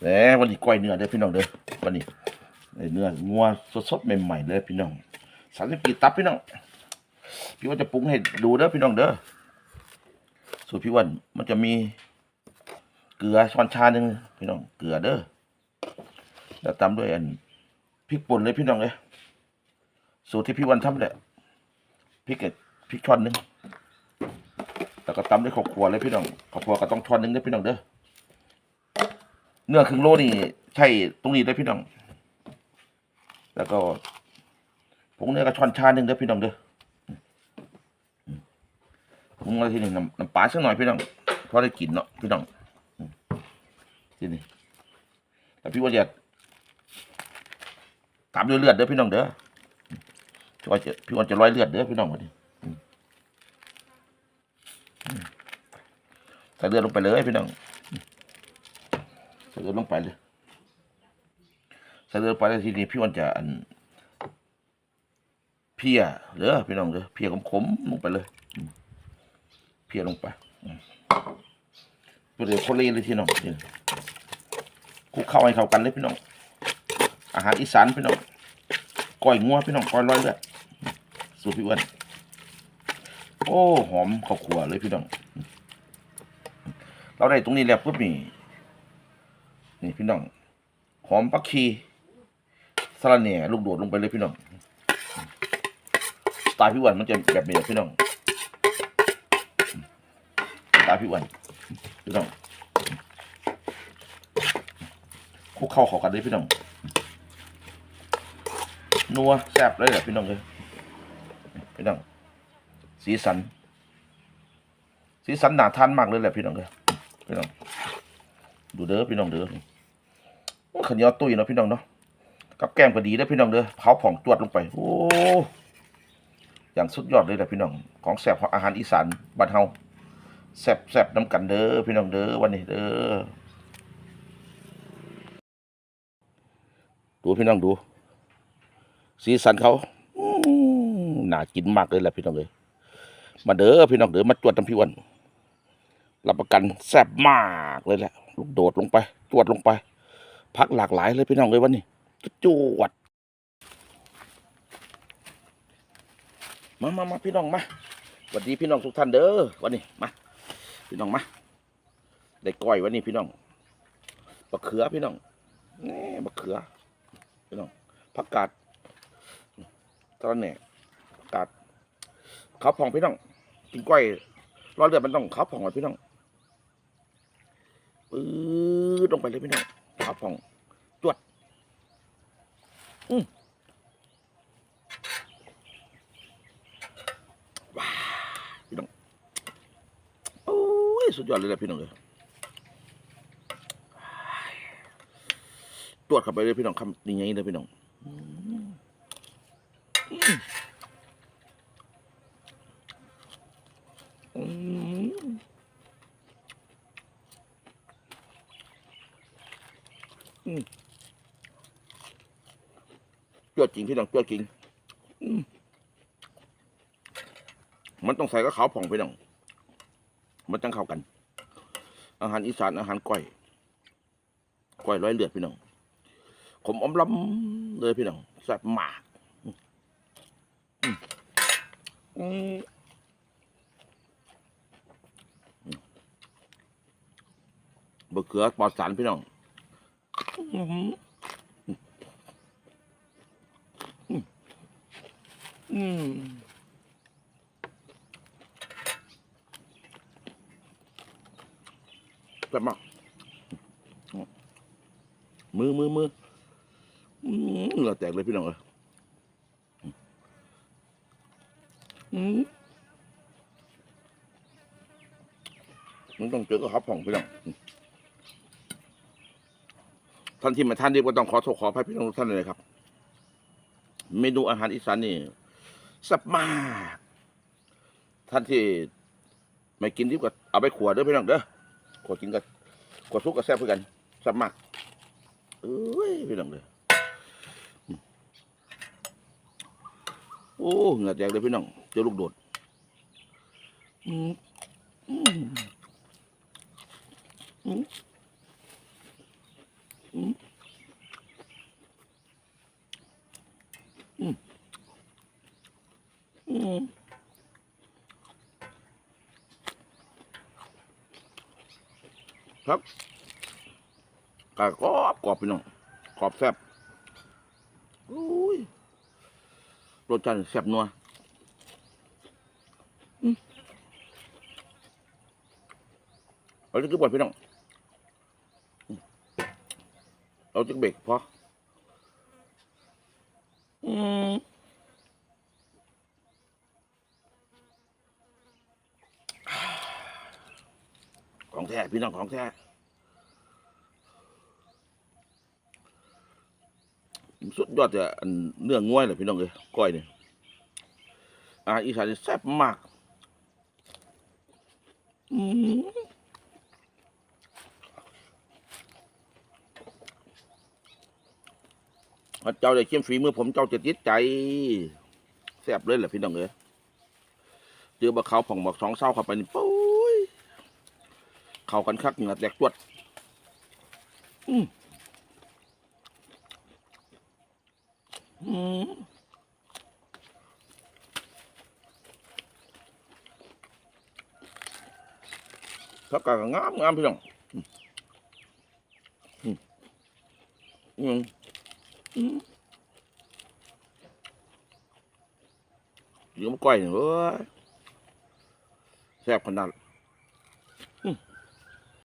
แหมวันนี้ก้อยเนื้อเด้อพี่น้องเด้อวันนี้เนื้องัวสดๆใหม่ๆเลยพี่น้องสามสิบกีตับพี่น้องพี่ว่าจะปรุงให้ดูเด้อพี่น้องเด้อสูตรพี่วันมันจะมีเกลือช้อนชาหนึ่งพี่น้องเกลือเด้อแล้วตามด้วยอันพริกป่นเลยพี่น้องเลยสูตรที่พี่วันทำแหละพริกเกดพริกช้อนหนึ่งแล้วก็ตามด้วยข้าวคั่วเลยพี่น้องข้าวคั่วก็ต้องช้อนหนึ่งเด้อพี่น้องเด้อ เนื้อครึ่งโลนี่ใช่ตรงนี้เลยพี่น้อง แล้วก็ผงเนื้อก็ช้อนชาหนึ่งเด้อพี่น้องเด้อผงอะไรทีหนึ่งน้ำน้ำปลาสักหน่อยพี่น้องเพอได้กินเนาะพี่น้องทีนี้แล้วพี่ว่าจะตามด้วยเลือดเด้อพี่น้องเด้อพี่ว่าจะพี่ว่าจะร้อยเลือดเด้อพี่น้องวันนี้ใส่เลือดลงไปเลยพี่น้อง ใส่เลือดลงไปเลยใส่เลือดลงไปแล้วทีนี้พี่วันจะอันเพียเด้อพี่น้องเด้อเพียขมๆลงไปเลยเพียลงไปเดี๋ยวคนเล่นเลยพี่น้องนี่คุกเข้าให้เข้ากันเลยพี่น้อง อาหารอีสานพี่น้องก้อยงัวพี่น้องก้อยร้อยเลือดสูตรพี่อ้วันโอ้หอมข้าวคั่วเลยพี่น้อง เราได้ตรงนี้แล้วปุ๊บนี่ พี่น้อง หอมปักชีสะระแหน่ลูกโดดลงไปเลยพี่น้องสไตล์พี่วันมันจะแบบนี้พี่น้องสไตล์พี่วันพี่น้องคุกเข้าขอกันเลยพี่น้องนัวแซ่บเลยแหละพี่น้องเลยพี่น้องสีสัน สีสันหนาทานมากเลยแหละพี่น้องเลยพี่น้องดูเด้อพี่น้องเด้อ ขันยอตุ้ยเนาะพี่น้องเนาะกับแก้มก็ดีเด้พี่น้องเด้อเผาผ่องตรวจลงไป โอ้อย่างสุดยอดเลยแหละพี่น้องของแซ่บของอาหารอีสานบ้านเฮาแซบแซบน้ำกันเด้อพี่น้องเด้อวันนี้เด้อดูพี่น้องดู สีสันเขาหนากินมากเลยแหละพี่น้องเลยมาเด้อพี่น้องเด้อมาตรวจน้ำพี่วันรับประกันแซ่บมากเลยแหละลูกโดดลงไปจวดลงไป พักหลากหลายเลยพี่น้องเลยวันนี้จวดมามามาพี่น้องมาสวัสดีพี่น้องทุกท่านเด้อวันนี้มาพี่น้องมาได้ก้อยวันนี้พี่น้องบะเขือพี่น้องนี่บะเขือพี่น้องผักกาดตอนนี้ผักกาดข้าวผ่องพี่น้องกินก้อยรอเลือดมันต้องข้าวผ่องก่อนพี่น้องปื๊ดลงไปเลยพี่น้อง ขาผ่องจวด อืมว้าพี่น้องโอ้ยสุดยอดเลยแหละพี่น้องเลยจวดเข้าไปเลยพี่น้องคำนี่ไงเลยพี่น้องอืมอืม จวจริงพี่น้องจวจริงมันต้องใส่กับขาวผ่องพี่น้องมันต้องเข้ากัน อาหารอีสานอาหารก้อยก้อยร้อยเลือดพี่น้องขมอมล้ำเลยพี่น้องแซ่บมากมอืมอืมบะเขือปลอดสารพี่น้อง อื้อหืออืมแซ่บมากมือมือมืออืมเหงื่อแตกเลยพี่น้องเอ้ยอืมมันต้องเจอกับฮับผ่องพี่น้องท่านที่มาท่านนี้ก็ต้องขอโทษขออภัยพี่น้องทุกท่านเลยครับ เมนูอาหารอีสานนี่ แซ่บมาก ท่านที่ไม่กินที่ก็เอาไปขวดเด้อพี่น้องเด้อขวดกินกับขวดซุกกับแซ่บเพื่อกันแซ่บมากเอ้ยพี่น้องเด้อโอ้เหงื่อแตกเลยพี่น้องเจอลูกโดดอืมอืมอืมอืมอืมอืม ครับกากรอบกรอบพี่น้องกรอบแซ่บอุ้ยรสชาติแซ่บนัวอืมเอาจะกี่บทพี่น้องอืมเอาจะเบรกพออืม ของแท้พี่น้องของแท้สุดยอดจะอันเนื้อง่วยเลยพี่น้องเลยก้อยเนี่ยอาหาอีสานแซ่บมากอืมถ้าเจ้าได้เข้มฝีมือผมเจ้าจะติดใจแซ่บเลยแหละพี่น้องเลยเจอบะเขาผ่องบอกสองเศร้าเข้าไปนี่ปุ้ย เข้ากันคักเหงือแตกตวดอืมอืมถ้ากางามงามพี่น้องอืมอืมอืมอืมเดี๋ยมก้อยเอ้ยแซ่บขนาด